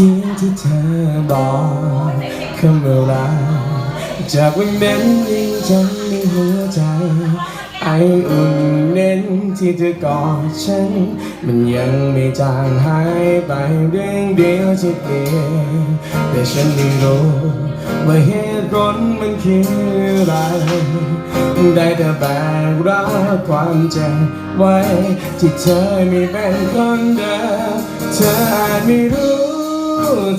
สียงที่เธอบอกคำว่ารักจากวันนั้นยังจำในหัวใจ ไออุ่นเน้นที่เธอกอดฉัน มันยังไม่จางหายไปเรื่องเดียวที่เปลี่ยนแต่ฉันไม่รู้ว่าเหตุผลมันคืออะไร ได้แต่แบกรับความเจ็บไว้ ที่เธอไม่เป็นคนเดิมเธออาจไม่รู้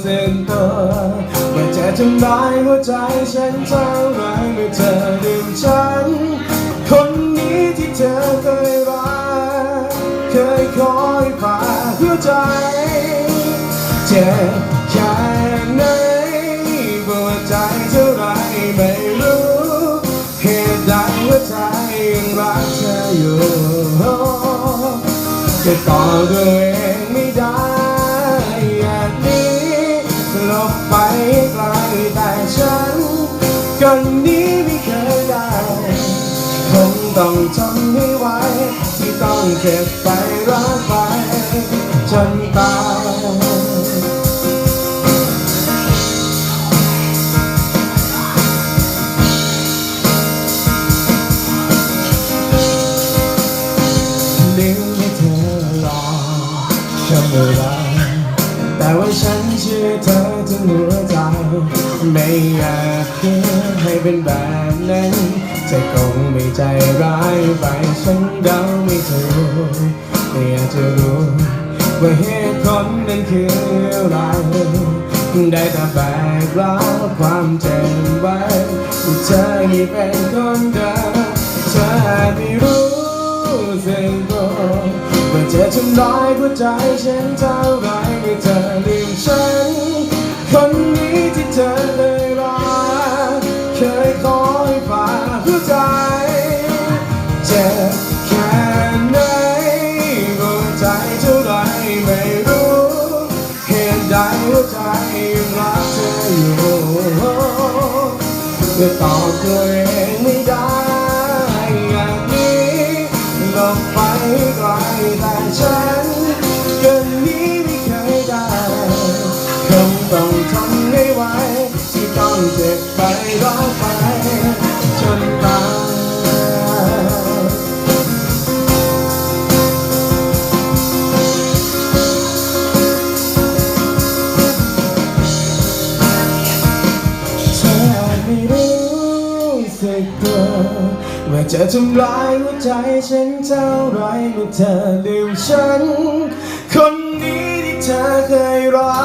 สึกตัวว่าจะทำร้ายหัวใจฉันเท่าไรเมื่อเธอลืมฉัน คนนี้ที่เธอเคยรักเคยคอยฝากหัวใจเจ็บแค่ไหนปวดใจเท่าไรไม่รู้เหตุใดหัวใจยังรักเธออยู่จะต่อตัวเกันนี้ไม่เคยได้คงต้องทนให้ไหวที่ต้องเก็บไปรักไปจนตายลืมให้เธอรอคำว่ารัก แต่ว่าฉันเชื่อเธอทั้งหัวใจไม่อยากเคิดให้เป็นแบบนั้นจะคงไม่ใจร้ายไปฉันเดาไม่ถูกไม่อยากจะรู้ว่าเหตุผลนั้นคืออะไรได้แต่แบกรับความเจ็บไว้ที่เธอไม่เป็นคนเดิมเธอไม่รู้สึกตัว ว่าเธอทำร้ายหัวใจฉันเท่าไรเมื่อเธอลืมฉัน คนนี้ที่เธอเคยรักเคยคอยฝากหัวใจเจ็บแค่ไหนหัวใจเท่าไรไม่รู้เหตุใดหัวใจยังรักเธออยู่จะตอบตัวเอง ไปรักไปจนตายเธอไม่รู้สึกตัวว่าจะทำร้ายหัวใจฉันเท่าไรเมื่อเธอลืมฉัน คนนี้ที่เธอเคยรั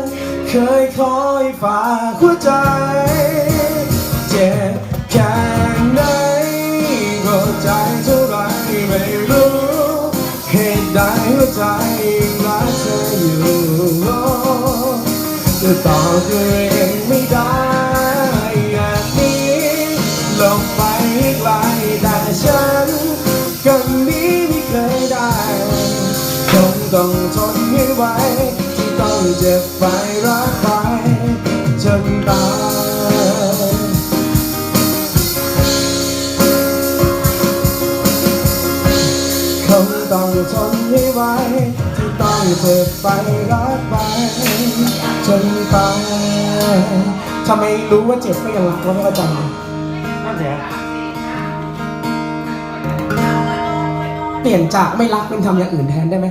กเคยคอยฝากหัวใจ ใจรักเธออยู่จะต่อตัวเองไม่ได้อยางนี้ลงไปไกลแต่ฉันกันนี้ไม่เคยได้คงต้องทนให้ไหวที่ต้องเจ็บไปรักไปจนตายคงต้องทนให้ ต้องฝึกไปรักไปจนตายทำไมรู้ว่าเจ็บก็ยังรักก็ไม่เข้าใจนั่นแหละเปลี่ยนจากไม่รักเป็นทำอย่างอื่นแทนได้ไหม